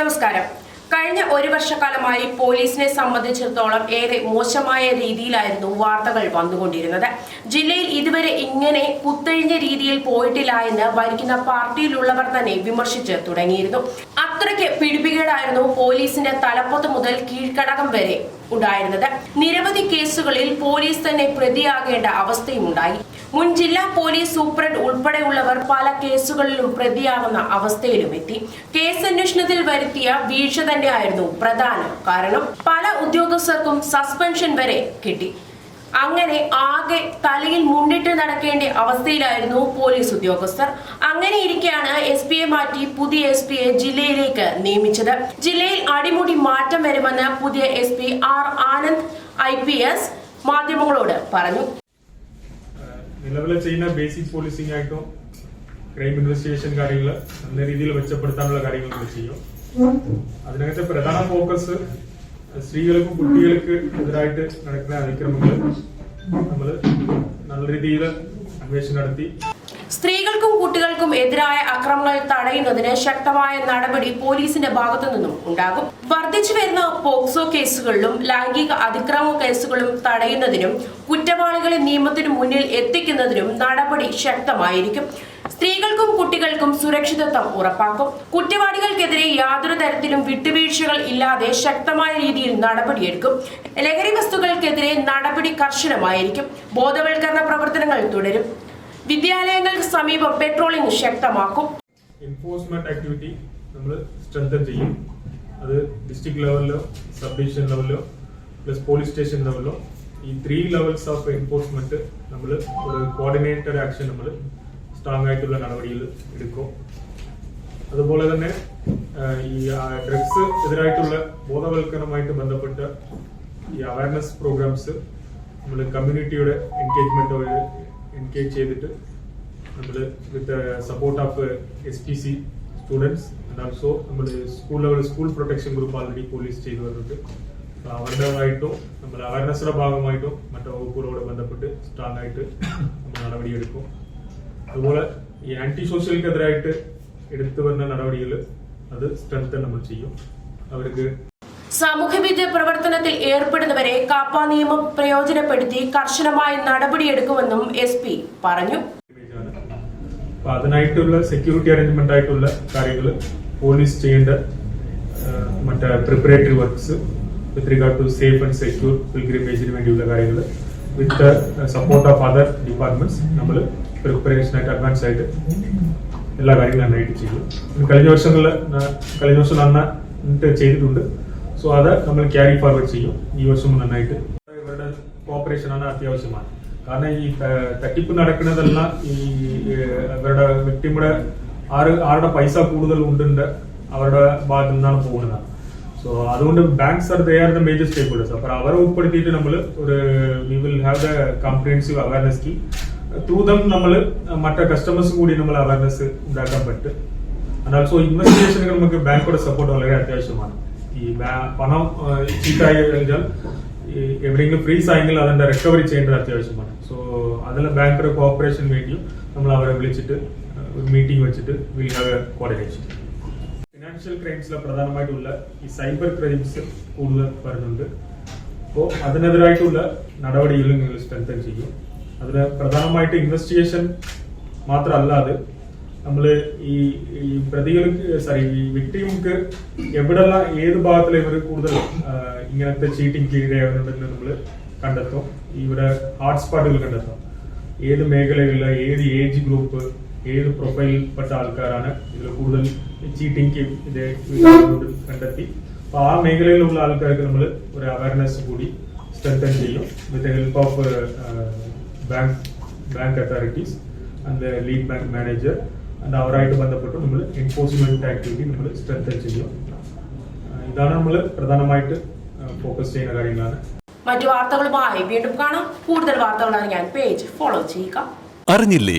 നമസ്കാരം. കഴിഞ്ഞ ഒരു വർഷക്കാലമായി പോലീസിനെ സംബന്ധിച്ചിടത്തോളം ഏറെ മോശമായ രീതിയിലായിരുന്നു വാർത്തകൾ വന്നുകൊണ്ടിരുന്നത്. ജില്ലയിൽ ഇതുവരെ ഇങ്ങനെ കുത്തഴിഞ്ഞ രീതിയിൽ പോയിട്ടില്ല എന്ന് ഭരിക്കുന്ന പാർട്ടിയിലുള്ളവർ തന്നെ വിമർശിച്ച് തുടങ്ങിയിരുന്നു. അത്രയ്ക്ക് പിടിപ്പികേടായിരുന്നു പോലീസിന്റെ തലപ്പത്ത് മുതൽ കീഴ്ക്കടകം വരെ ഉണ്ടായിരുന്നത്. നിരവധി കേസുകളിൽ പോലീസ് തന്നെ പ്രതിയാകേണ്ട അവസ്ഥയും ഉണ്ടായി മുൻ ജില്ലാ പോലീസ് സൂപ്രണ്ട് ഉൾപ്പെടെയുള്ളവർ പല കേസുകളിലും പ്രതിയാകുന്ന അവസ്ഥയിലും എത്തി കേസ് അന്വേഷണത്തിൽ വരുത്തിയ വീഴ്ച തന്നെയായിരുന്നു പ്രധാനം കാരണം. പല ഉദ്യോഗസ്ഥർക്കും സസ്പെൻഷൻ വരെ കിട്ടി. അങ്ങനെ ആകെ തലയിൽ മുണ്ടിട്ട് നടക്കേണ്ട അവസ്ഥയിലായിരുന്നു പോലീസ് ഉദ്യോഗസ്ഥർ. അങ്ങനെ ഇരിക്കെയാണ് എസ് പിയെ മാറ്റി പുതിയ എസ് പിയെ ജില്ലയിലേക്ക് നിയമിച്ചത്. ജില്ലയിൽ അടിമുടി മാറ്റം വരുമെന്ന് പുതിയ S P R Anand I P S മാധ്യമങ്ങളോട് പറഞ്ഞു. നിലവിലെ ചെയ്യുന്ന ബേസിക് പോലീസിംഗ് ആയിട്ടും ക്രൈം ഇൻവെസ്റ്റിഗേഷൻ കാര്യങ്ങൾ നല്ല രീതിയിൽ മെച്ചപ്പെടുത്താനുള്ള കാര്യങ്ങൾ നമ്മൾ ചെയ്യും. അതിനകത്തെ പ്രധാന ഫോക്കസ് സ്ത്രീകൾക്കും കുട്ടികൾക്ക് എതിരായിട്ട് നടക്കുന്ന അതിക്രമങ്ങൾ രീതിയിൽ അന്വേഷണം നടത്തി. സ്ത്രീകൾക്കും കുട്ടികൾക്കും എതിരായ അക്രമങ്ങൾ തടയുന്നതിന് ശക്തമായ നടപടി പോലീസിന്റെ ഭാഗത്തു നിന്നും ഉണ്ടാകും. വർദ്ധിച്ചു വരുന്ന പോക്സോ കേസുകളിലും ലൈംഗിക അതിക്രമ കേസുകളും തടയുന്നതിനും കുറ്റവാളികളെ നിയമത്തിനു മുന്നിൽ എത്തിക്കുന്നതിനും നടപടി ശക്തമായിരിക്കും. സ്ത്രീകൾക്കും കുട്ടികൾക്കും സുരക്ഷിതത്വം ഉറപ്പാക്കും. കുറ്റവാളികൾക്കെതിരെ യാതൊരു തരത്തിലും വിട്ടുവീഴ്ചകൾ ഇല്ലാതെ ശക്തമായ രീതിയിൽ നടപടിയെടുക്കും. ലഹരി വസ്തുക്കൾക്കെതിരെ നടപടി കർശനമായിരിക്കും. ബോധവൽക്കരണ പ്രവർത്തനങ്ങൾ തുടരും. വിദ്യാലയങ്ങൾക്ക് സമീപം പെട്രോളിംഗ് ശക്തമാക്കും. എൻഫോഴ്സ്മെന്റ് ആക്ടിവിറ്റി നമ്മൾ സ്ട്രെങ്തൻ ചെയ്യും. അത് ഡിസ്ട്രിക്ട് ലെവലിലോ സബ് ഡിവിഷൻ ലെവലിലോ പ്ലസ് പോലീസ് സ്റ്റേഷൻ ലെവലിലോ ഈ ത്രീ ലെവൽസ് ഓഫ് എൻഫോഴ്സ്മെന്റ് നമ്മൾ ഒരു കോർഡിനേറ്റഡ് ആക്ഷൻ നമ്മൾ സ്ട്രോങ് ആയിട്ടുള്ള നടപടികൾ എടുക്കും. അതുപോലെ തന്നെ ഈ ഡ്രഗ്സ് എതിരായിട്ടുള്ള ബോധവൽക്കരണമായിട്ട് ബന്ധപ്പെട്ട ഈ അവയർനെസ് പ്രോഗ്രാംസ് നമ്മൾ കമ്മ്യൂണിറ്റിയുടെ എൻഗേജ്മെന്റ് എൻഗേജ് ചെയ്തിട്ട് നമ്മൾ with support of S P C students and also നമ്മൾ school level school protection group already police ചെയ്തു വരുന്നുണ്ട് അവരുടെ ആയിട്ടോ നമ്മൾ അവയർനെസ്സിന്റെ ഭാഗമായിട്ടോ മറ്റു വകുപ്പുകളോട് ബന്ധപ്പെട്ട് സ്ട്രോങ് ആയിട്ട് നമ്മൾ നടപടിയെടുക്കും. അതുപോലെ ഈ ആന്റി സോഷ്യൽക്കെതിരായിട്ട് എടുത്തു വരുന്ന നടപടികൾ അത് സ്ട്രെങ്തൻ നമ്മൾ ചെയ്യും. അവർക്ക് സാമൂഹ്യവിദ്യ പ്രവർത്തനത്തിൽ ഏർപ്പെടുന്നവരെ കാപ്പ നിയമം പ്രയോജനപ്പെടുത്തി കർശനമായ നടപടിയെടുക്കുമെന്നും എസ് പി പറഞ്ഞു. അപ്പൊ അതിനായിട്ടുള്ള സെക്യൂരിറ്റി അറേഞ്ച്മെന്റ് ആയിട്ടുള്ള കാര്യങ്ങൾ പോലീസ് ചെയ്യേണ്ട മറ്റേ preparatory works with regard to safe and secure പിൽഗ്രിമേജിന് വേണ്ടിയുള്ള കാര്യങ്ങൾ with support of other departments നമ്മൾ പ്രിപ്പറേഷൻ ആയിട്ട് അഡ്വാൻസ് ആയിട്ട് എല്ലാ കാര്യങ്ങളും നന്നായിട്ട് ചെയ്തു. കഴിഞ്ഞ വർഷങ്ങളിൽ കഴിഞ്ഞ വർഷം നന്നായിട്ട് ചെയ്തിട്ടുണ്ട്. സോ അത് നമ്മൾ ക്യാരി ഫോർവേഡ് ചെയ്യും. ഈ വർഷം നന്നായിട്ട്. ഇവരുടെ കോപ്പറേഷൻ ആണ് അത്യാവശ്യമാണ്. കാരണം ഈ തട്ടിപ്പ് നടക്കുന്നതെല്ലാം ഈ ഇവരുടെ വ്യക്തിയുടെ ആറ് ആരുടെ പൈസ കൂടുതൽ ഉണ്ടുണ്ട് അവരുടെ ഭാഗത്തു നിന്നാണ് പോകുന്നത്. സോ അതുകൊണ്ട് banks are they the major stakeholders അപ്പൊ അവരെ ഉൾപ്പെടുത്തിയിട്ട് നമ്മൾ ഒരു we will have the comprehensive awareness scheme through them നമ്മൾ മറ്റേ കസ്റ്റമേഴ്സ് കൂടി നമ്മൾ അവയർനെസ് ഉണ്ടാക്കാൻ പറ്റും. ആൻഡ് ഇൻവെസ്റ്റിഗേഷനുകൾ നമുക്ക് ബാങ്കോടെ സപ്പോർട്ട് വളരെ അത്യാവശ്യമാണ്. ഈ പണം ചീറ്റായി കഴിഞ്ഞാൽ എവിടെയെങ്കിലും ഫ്രീസ് ആയെങ്കിൽ അതിന്റെ റിക്കവറി ചെയ്യേണ്ടത് അത്യാവശ്യമാണ്. സോ അതിൽ ബാങ്കിന്റെ കോപ്പറേഷൻ വേണ്ടിയും നമ്മൾ അവരെ വിളിച്ചിട്ട് ഒരു മീറ്റിംഗ് വെച്ചിട്ട് വിൽ ഹാവ് എ ഫിനാൻഷ്യൽ ക്രൈംസിലെ പ്രധാനമായിട്ടുള്ള ഈ സൈബർ ക്രൈംസ് കൂടുതൽ വരുന്നുണ്ട്. അപ്പോൾ അതിനെതിരായിട്ടുള്ള നടപടികളും നിങ്ങൾ സ്ട്രെങ്തൻ ചെയ്യും. അതിന് പ്രധാനമായിട്ട് ഇൻവെസ്റ്റിഗേഷൻ മാത്രമല്ലാതെ നമ്മൾ ഈ ഈ പ്രതികൾക്ക് സോറി ഈ വിക്ടിമുക്ക് എവിടെല്ലാം ഏത് ഭാഗത്തിലെ ഇവർ കൂടുതൽ ഇങ്ങനത്തെ ചീറ്റിംഗ് ഇരയാകുന്നുണ്ടെന്ന് നമ്മൾ കണ്ടെത്തും. ഇവിടെ ഹോട്ട്സ്പോട്ടുകൾ കണ്ടെത്തും. ഏത് മേഖലകളിലെ ഏത് ഏജ് ഗ്രൂപ്പ് ഏത് പ്രൊഫൈലിൽപ്പെട്ട ആൾക്കാരാണ് ഇതിൽ കൂടുതൽ ചീറ്റിംഗ് കണ്ടെത്തി. അപ്പൊ ആ മേഖലയിലുള്ള ആൾക്കാർക്ക് നമ്മൾ ഒരു അവയർനെസ് കൂടി സ്ട്രെങ്തൻ ചെയ്യും. With help of bank bank authorities and lead bank manager and അവരായിട്ട് ബന്ധപ്പെട്ട് നമ്മൾ എൻഫോഴ്സ്മെന്റ് ആക്ടിവിറ്റി നമ്മൾ സ്ട്രെങ്തൻ ചെയ്യും ഇതാണ് നമ്മൾ പ്രധാനമായിട്ട് ഫോക്കസ് ചെയ്യുന്ന കാര്യങ്ങളാണ്. മറ്റു വാർത്തകളുമായി വീണ്ടും കാണാം. കൂടുതൽ വാർത്തകൾ അറിയാൻ പേജ് ഫോളോ ചെയ്യുക. അറിഞ്ഞില്ലേ?